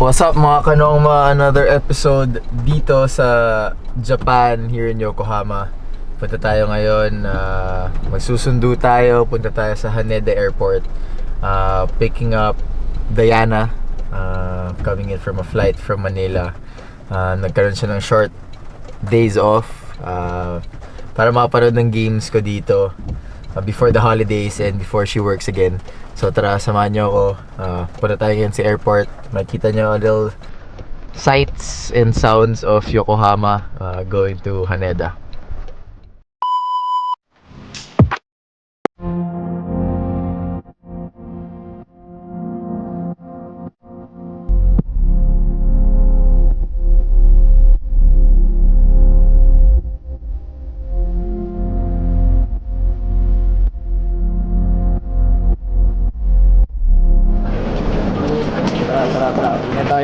What's up mga kanongma? Another episode dito sa Japan, here in Yokohama. Punta tayo ngayon, ah, magsusundo tayo, punta tayo sa Haneda Airport. ah, picking up Diana, ah, coming in from a flight from Manila. Ah, nagkaroon siya ng short days off ah, para makapanood ng games ko dito ah, before the holidays and before she works again. So tara, samahan niyo ako. Ah, punta tayo ngayon sa airport. Makita niyo a little sights and sounds of Yokohama ah, going to Haneda.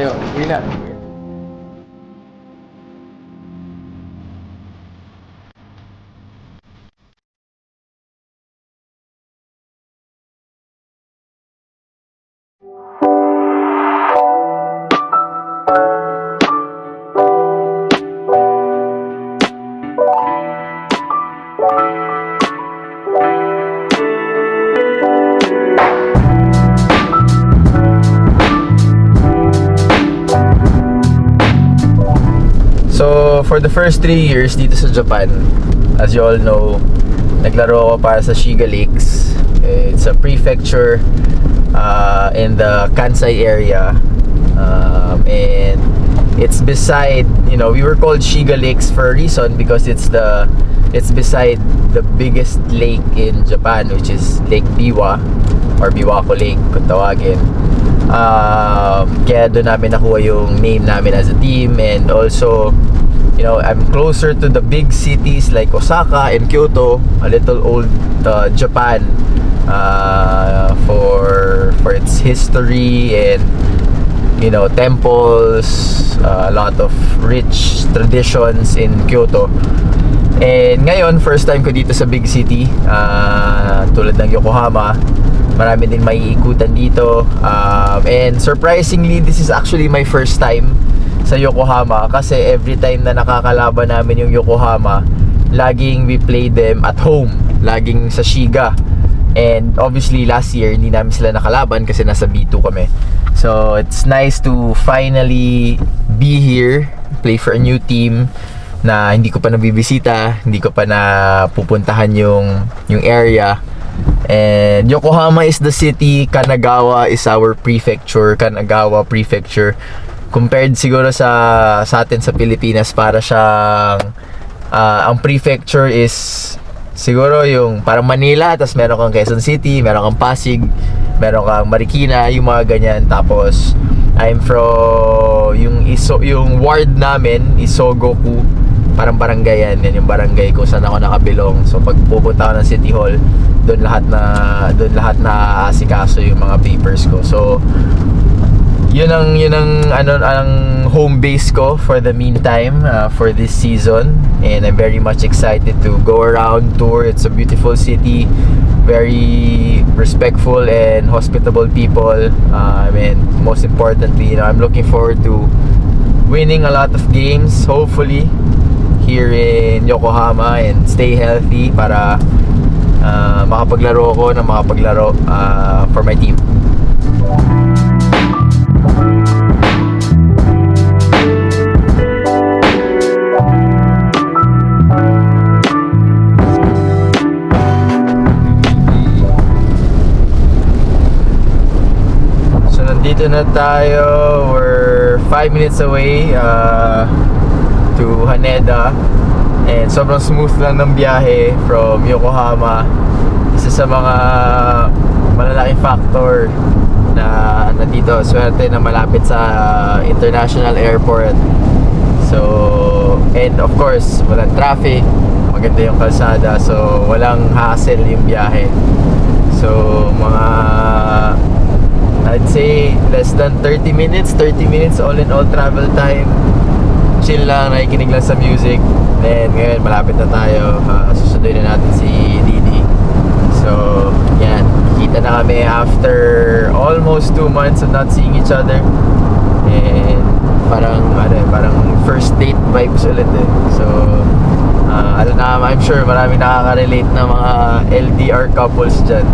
တော့ဝေးလာတယ် for the first three years dito sa Japan, as you all know, naglaro ako para sa Shiga Lakes. It's a prefecture uh, in the Kansai area. Um, and it's beside, you know, we were called Shiga Lakes for a reason because it's the it's beside the biggest lake in Japan which is Lake Biwa or Biwako Lake kung tawagin. Um, kaya doon namin nakuha yung name namin as a team and also you know I'm closer to the big cities like Osaka and Kyoto a little old uh, Japan uh, for for its history and you know temples uh, a lot of rich traditions in Kyoto. And ngayon first time ko dito sa big city uh, tulad ng Yokohama. Marami din maiikutan dito. Um, and surprisingly this is actually my first time sa Yokohama kasi every time na nakakalaban namin yung Yokohama laging we play them at home. Laging sa Shiga. And obviously last year hindi namin sila nakalaban kasi nasa B2 kami. So it's nice to finally be here play for a new team na hindi ko pa nabibisita hindi ko pa na pupuntahan yung yung area. And Yokohama is the city, Kanagawa is our prefecture, Kanagawa prefecture. Compared siguro sa sa atin sa Pilipinas para siyang ah, ang prefecture is siguro yung parang Manila, tapos meron kang Quezon City, meron kang Pasig, meron kang Marikina, yung mga ganyan. Tapos I'm from yung iso yung ward namin, Isogoku parang barangay yan, yan yung barangay kung saan ako nakabilong. So pag pupunta ako ng City Hall, doon lahat na doon lahat na asikaso yung mga papers ko. So yun ang yun ang ano ang home base ko for the meantime uh, for this season. And I'm very much excited to go around tour. It's a beautiful city very respectful and hospitable people. Uh, and most importantly you know I'm looking forward to winning a lot of games hopefully here in Yokohama and stay healthy para uh, makapaglaro ako na makapaglaro uh, for my team. Nandito na tayo. We're 5 minutes away uh, to Haneda. And sobrang smooth lang ng biyahe from Yokohama. Isa sa mga malalaking factor na nandito. Swerte na malapit sa international airport. So, and of course, walang traffic. Maganda yung kalsada. So, walang hassle yung biyahe. So, mga I'd say less than 30 minutes, 30 minutes all in all travel time. Chill lang, nakikinig lang sa music. Then ngayon malapit na tayo. Uh, susunduin na natin si Didi. So, yan. Kita na kami after almost two months of not seeing each other. And parang ano parang first date vibes ulit eh. So ah, ano na, I'm sure marami nakaka-relate na mga LDR couples dyan.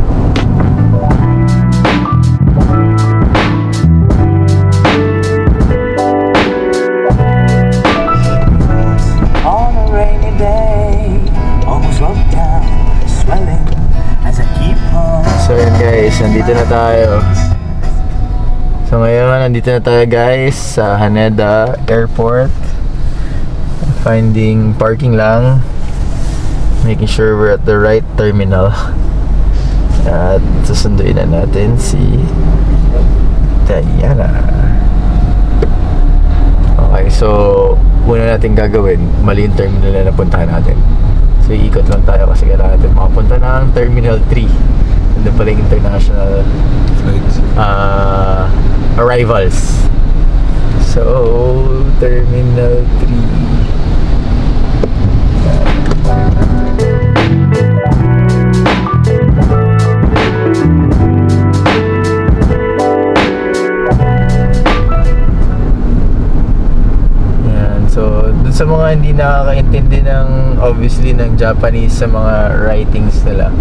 Yun guys, nandito na tayo. So ngayon, nandito na tayo guys sa Haneda Airport. Finding parking lang. Making sure we're at the right terminal. At susunduin na natin si Diana. Okay, so una natin gagawin, mali yung terminal na napuntahan natin. So iikot lang tayo kasi kailangan natin makapunta ng Terminal 3. Doon pala yung international uh, arrivals. So, Terminal 3. Yan. So, dun sa mga hindi nakakaintindi ng obviously ng Japanese sa mga writings nila.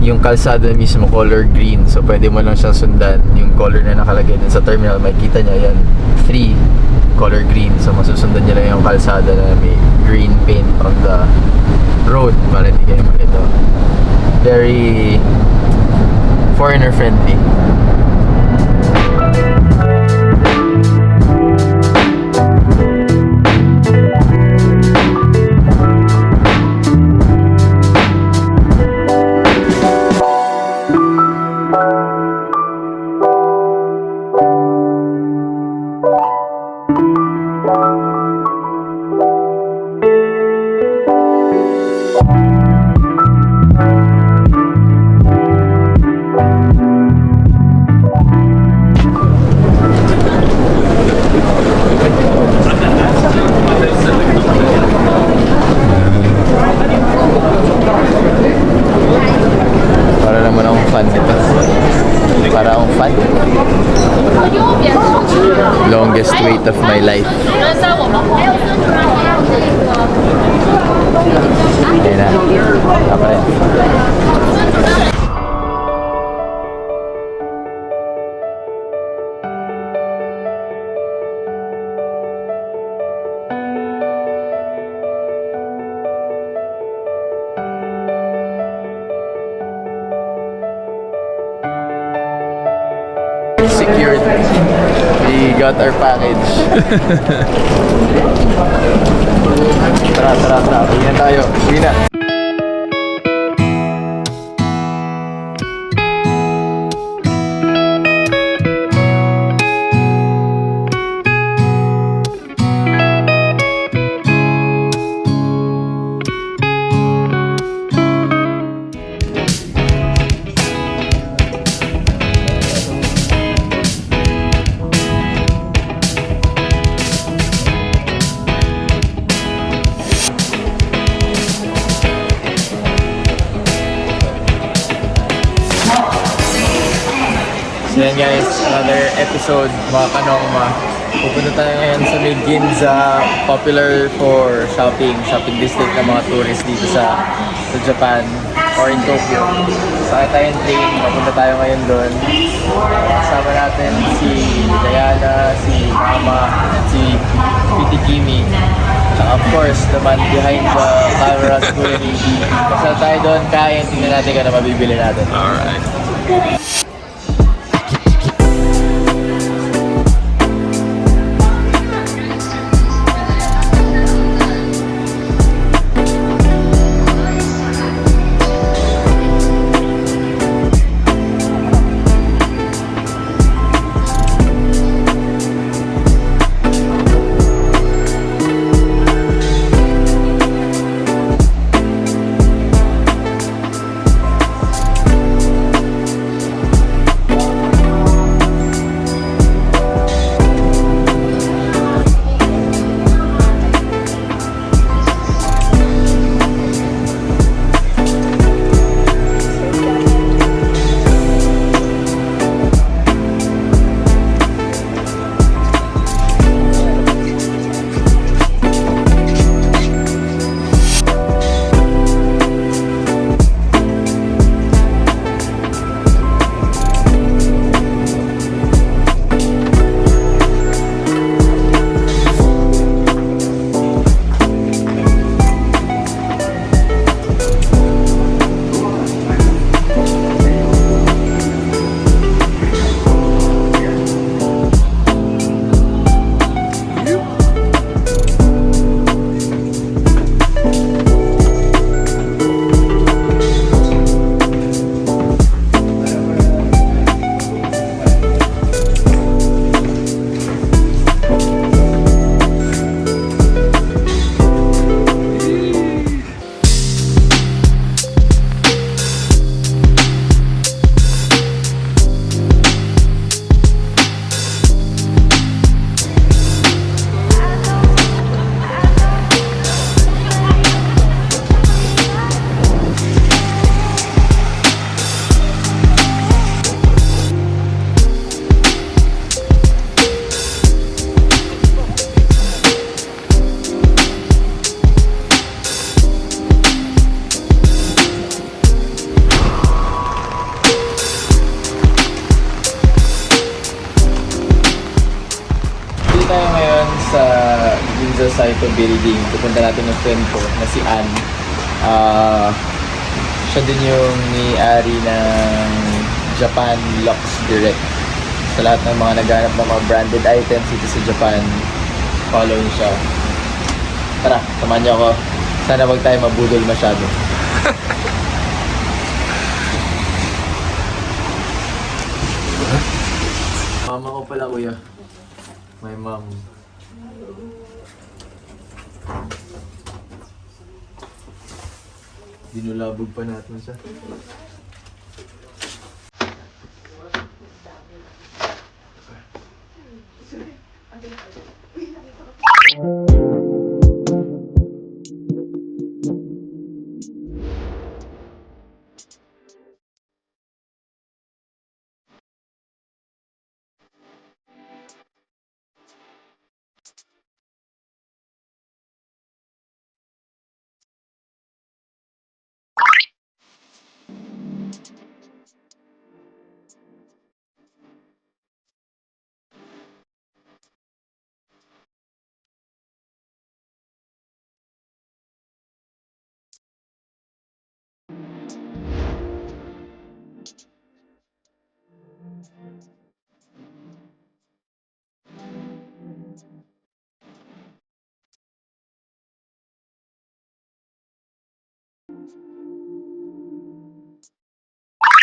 Yung kalsada mismo color green. So, pwede mo lang siyang sundan. Yung color na nakalagay dun sa terminal, makikita nyo yan. 3 color green. So, masusundan nyo lang yung kalsada na may green paint on the road para hindi kayo makita. Very foreigner friendly. Our package. tara, tara, tara. Na tayo. Uwi na. So yan guys, another episode mga kanongma. Pupunta tayo ngayon sa may Ginza, popular for shopping, shopping district ng mga tourists dito sa sa Japan or in Tokyo. Sakay tayo ng train, papunta tayo ngayon doon. Kasama natin si Diana, si Mama, si Piti Kimi. Tsaka of course, naman behind the camera si Kuya. Basta tayo doon, kaya tingnan natin kung ano mabibili natin. Alright. Building. Pupunta natin yung friend ko na si Ann. Ah, siya din yung may-ari ng Japan Lux Direct. Sa lahat ng mga naghanap ng mga branded items dito sa Japan, follow siya. Tara, samahan niyo ako. Sana wag tayo mabudol masyado. Mama ko pala, kuya. My mom. Dinulabog pa natin siya.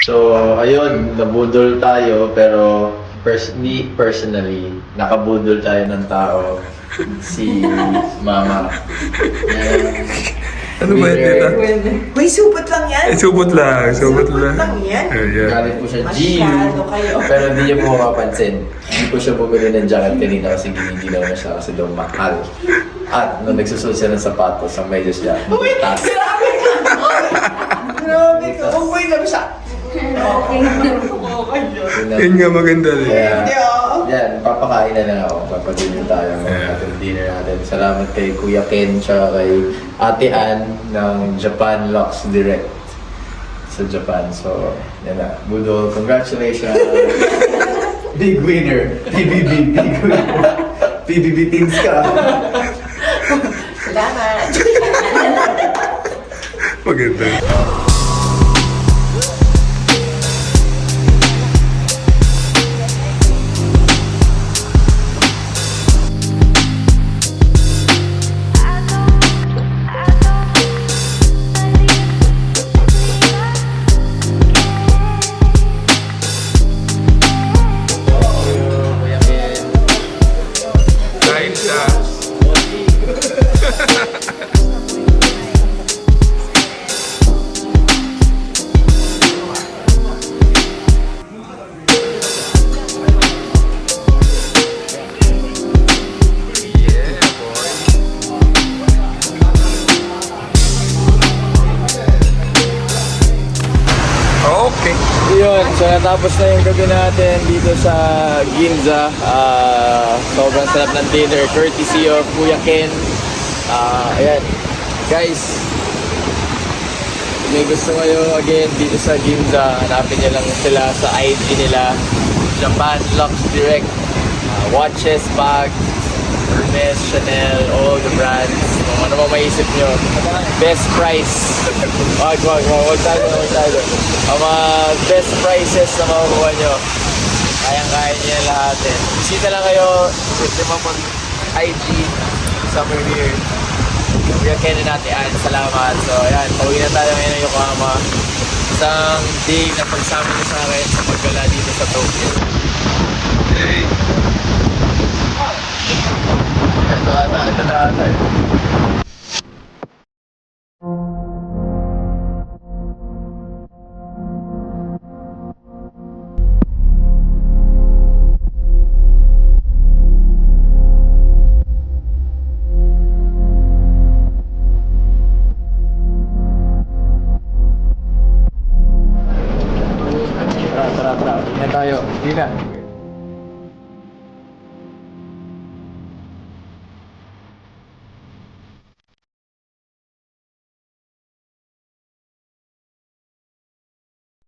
So, ayun, nabudol tayo, pero pers me personally, nakabudol tayo ng tao. Si Mama. Yan. Ano ba yun, tita? May supot lang yan. Eh, subot lang, subot lang. lang yan. Ayan. Galit po siya, G. Masyado kayo. Pero hindi niya po mapapansin. Hindi po siya bumili ng jacket kanina kasi giniginaw na siya kasi daw mahal. At nung nagsusunod siya ng sapatos, ang medyas niya, Uy, taas. grabe ka! Grabe ka! Umuwi na siya. Okay. Okay. Yun nga maganda rin. Kaya, yan, papakain na lang ako. Papadinner tayo. Yeah. Natin dinner natin. Salamat kay Kuya Ken tsaka kay Ate Ann ng Japan Lux Direct sa Japan. So, yan na. Budo, congratulations! Big winner! PBB, big winner! PBB teams ka! Salamat. Maganda. Yun, so natapos na yung gabi natin dito sa Ginza. Ah, sobrang sarap ng dinner, courtesy of Kuya Ken. Ah, ayan. Guys, may gusto kayo again dito sa Ginza, hanapin niyo lang sila sa IG nila. Japan Lux Direct. Ah, watches, bags, Hermes, Chanel, all the brands. Kung ano mo maisip nyo. Best price. Wag, wag, wag. Wag tayo, wag tayo. Ang mga best prices na makukuha nyo. Kayang-kaya nyo yan lahat eh. Bisita lang kayo. Pwede mo mag IG. Somewhere here. Kuya Ken and Ate Ann, salamat. So, ayan, pauwi na tayo ngayon ng Yokohama. Isang day na pagsama niyo sa akin sa paggala dito sa Tokyo. Ito ata, ito na ata. eh.